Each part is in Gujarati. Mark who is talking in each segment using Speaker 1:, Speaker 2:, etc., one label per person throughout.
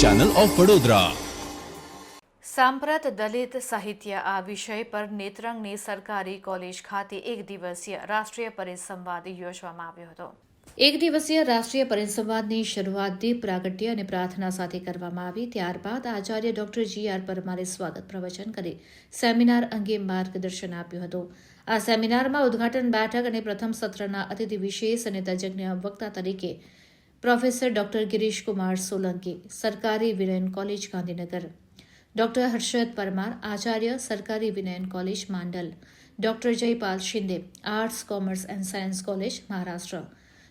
Speaker 1: ચેનલ ઓફ વડોદરા
Speaker 2: સાંપ્રત દલિત સાહિત્ય આ વિષય પર નેત્રંગની સરકારી કોલેજ ખાતે એક દિવસીય રાષ્ટ્રીય પરિસંવાદ યોજવામાં આવ્યો હતો. એક દિવસીય રાષ્ટ્રીય પરિસંવાદની શરૂઆત દીપ પ્રાગટ્ય અને પ્રાર્થના સાથે કરવામાં આવી. ત્યારબાદ આચાર્ય ડોક્ટર જી આર પરમારે સ્વાગત પ્રવચન કરી સેમિનાર અંગે માર્ગદર્શન આપ્યું હતું. આ સેમિનારમાં ઉદ્ઘાટન બેઠક અને પ્રથમ સત્રના અતિથિ વિશેષ અને તજજ્ઞ વક્તા તરીકે પ્રોફેસર ડોક્ટર ગિરીશ કુમાર સોલંકી, સરકારી વિનયન કોલેજ ગાંધીનગર. ડોક્ટર હર્ષદ પરમાર, આચાર્ય સરકારી વિનયન college Mandal. Doctor Jaypal Shinde, arts, commerce and science college Maharashtra.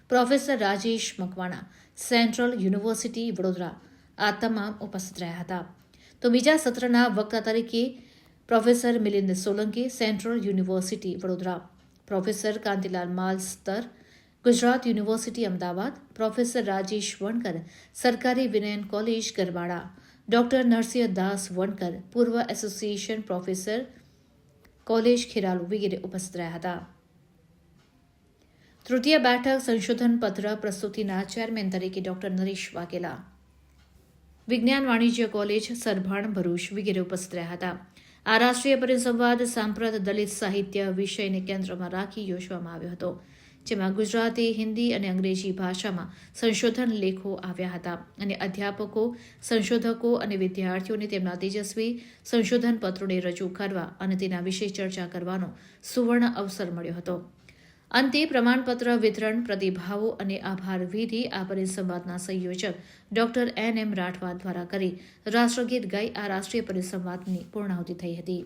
Speaker 2: Professor Rajesh Makwana, central university Vadodara. આ તમામ ઉપસ્થિત રહ્યા હતા. તો બીજા સત્રના વક્તા તરીકે professor Milind Solanki, central university Vadodara. Professor Kantilal Malstar Gujarat university Ahmedabad professor Rajesh Vankar, સરકારી વિનયન કોલેજ ગરવાડા. ડોક્ટર નરસિંહ દાસ વણકર, પૂર્વ એસોસિએશન પ્રોફેસર, કોલેજ ખેરાલુ વગેરે ઉપસ્થિત રહ્યા હતા. તૃતીય બેઠક સંશોધન પત્ર પ્રસ્તુતિના ચેરમેન તરીકે ડોક્ટર નરેશ વાઘેલા. વિજ્ઞાન વાણિજ્ય કોલેજ સરભાણ ભરૂચ વગેરે ઉપસ્થિત રહ્યા હતા. આ રાષ્ટ્રીય પરિસંવાદ સાંપ્રત દલિત સાહિત્ય વિષયને કેન્દ્રમાં રાખી યોજવામાં આવ્યો હતો. જેમાં ગુજરાતી, હિન્દી અને અંગ્રેજી ભાષામાં સંશોધન લેખો આવ્યા હતા અને અધ્યાપકો, સંશોધકો અને વિદ્યાર્થીઓને તેમના તેજસ્વી સંશોધન પત્રોને રજૂ કરવા અને તેના વિશે ચર્ચા કરવાનો સુવર્ણ અવસર મળ્યો હતો. અંતે પ્રમાણપત્ર, વિતરણ, પ્રતિભાવો અને આભાર વિધિ આ પરિસંવાદના સંયોજક ડોક્ટર એન એમ રાઠવા દ્વારા કરી રાષ્ટ્રગીત ગાઈ આ રાષ્ટ્રીય પરિસંવાદની પૂર્ણાહુતિ થઈ હતી.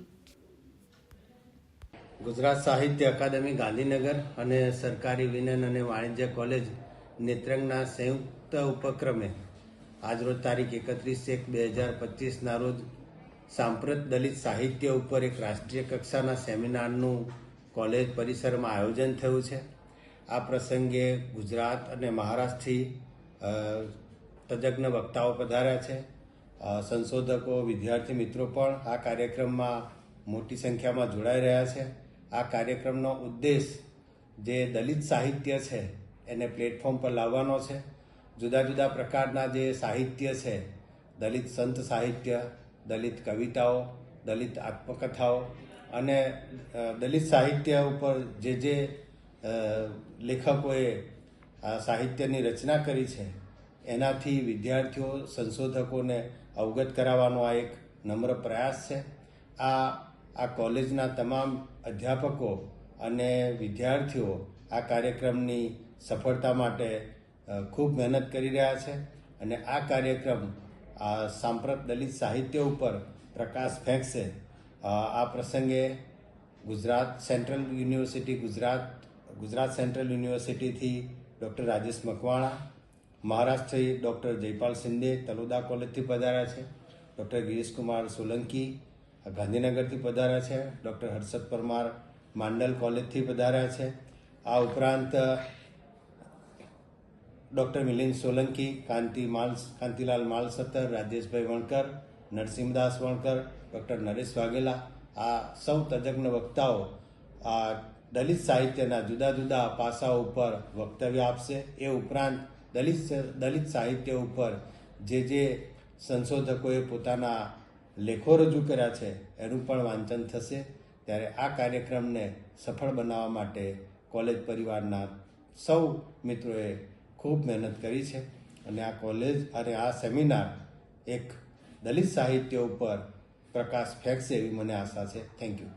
Speaker 3: ગુજરાત સાહિત્ય અકાદમી, ગાંધીનગર અને સરકારી વિજ્ઞાન અને વાણિજ્ય કોલેજ નેત્રંગના સંયુક્ત ઉપક્રમે આજરોજ તારીખ એકત્રીસ એક બે હજાર પચીસના રોજ સાંપ્રત દલિત સાહિત્ય ઉપર એક રાષ્ટ્રીય કક્ષાના સેમિનારનું કોલેજ પરિસરમાં આયોજન થયું છે. આ પ્રસંગે ગુજરાત અને મહારાષ્ટ્રથી તજજ્ઞ વક્તાઓ પધાર્યા છે. સંશોધકો, વિદ્યાર્થી મિત્રો પણ આ કાર્યક્રમમાં મોટી સંખ્યામાં જોડાઈ રહ્યા છે. આ કાર્યક્રમનો ઉદ્દેશ જે દલિત સાહિત્ય છે, એને પ્લેટફોર્મ પર લાવવાનો છે. જુદા જુદા પ્રકારના જે સાહિત્ય છે, દલિત સંત સાહિત્ય, દલિત કવિતાઓ, દલિત આત્મકથાઓ અને દલિત સાહિત્ય ઉપર જે જે લેખકોએ સાહિત્યની રચના કરી છે, એનાથી વિદ્યાર્થીઓ, સંશોધકોને અવગત કરાવવાનો આ એક નમ્ર પ્રયાસ છે. આ આ કોલેજના તમામ અધ્યાપકો અને વિદ્યાર્થીઓ આ કાર્યક્રમની સફળતા માટે ખૂબ મહેનત કરી રહ્યા છે અને આ કાર્યક્રમ આ સાંપ્રત દલિત સાહિત્ય ઉપર પ્રકાશ ફેંકશે. આ પ્રસંગે Gujarat central university, Gujarat Gujarat central યુનિવર્સિટીથી doctor Rajesh Makwana, મહારાષ્ટ્રથી ડૉક્ટર જયપાલ શિંદે તલોદા કોલેજથી પધાર્યા છે, ડૉક્ટર ગિરીશકુમાર સોલંકી ગાંધીનગરથી પધાર્યા છે, ડૉક્ટર હર્ષદ પરમાર માંડલ કોલેજથી પધાર્યા છે. આ ઉપરાંત, ડૉક્ટર મિલિંદ સોલંકી, કાંતિ માલ, કાંતિલાલ માલસત્તર રાજેશભાઈ વણકર, નરસિંહદાસ વણકર, ડૉક્ટર નરેશ વાઘેલા. આ સૌ તજજ્ઞ વક્તાઓ આ દલિત સાહિત્યના જુદા જુદા પાસાઓ ઉપર વક્તવ્ય આપશે. એ ઉપરાંત, દલિત દલિત સાહિત્ય ઉપર જે જે સંશોધકોએ પોતાના લેખો રજૂ કર્યા છે, એનું પણ વાંચન થશે. ત્યારે આ કાર્યક્રમને સફળ બનાવવા માટે કોલેજ પરિવારના સૌ મિત્રોએ ખૂબ મહેનત કરી છે. અને આ કોલેજ અને આ સેમિનાર એક દલિત સાહિત્ય ઉપર પ્રકાશ ફેંકશે એવી મને આશા છે. Thank you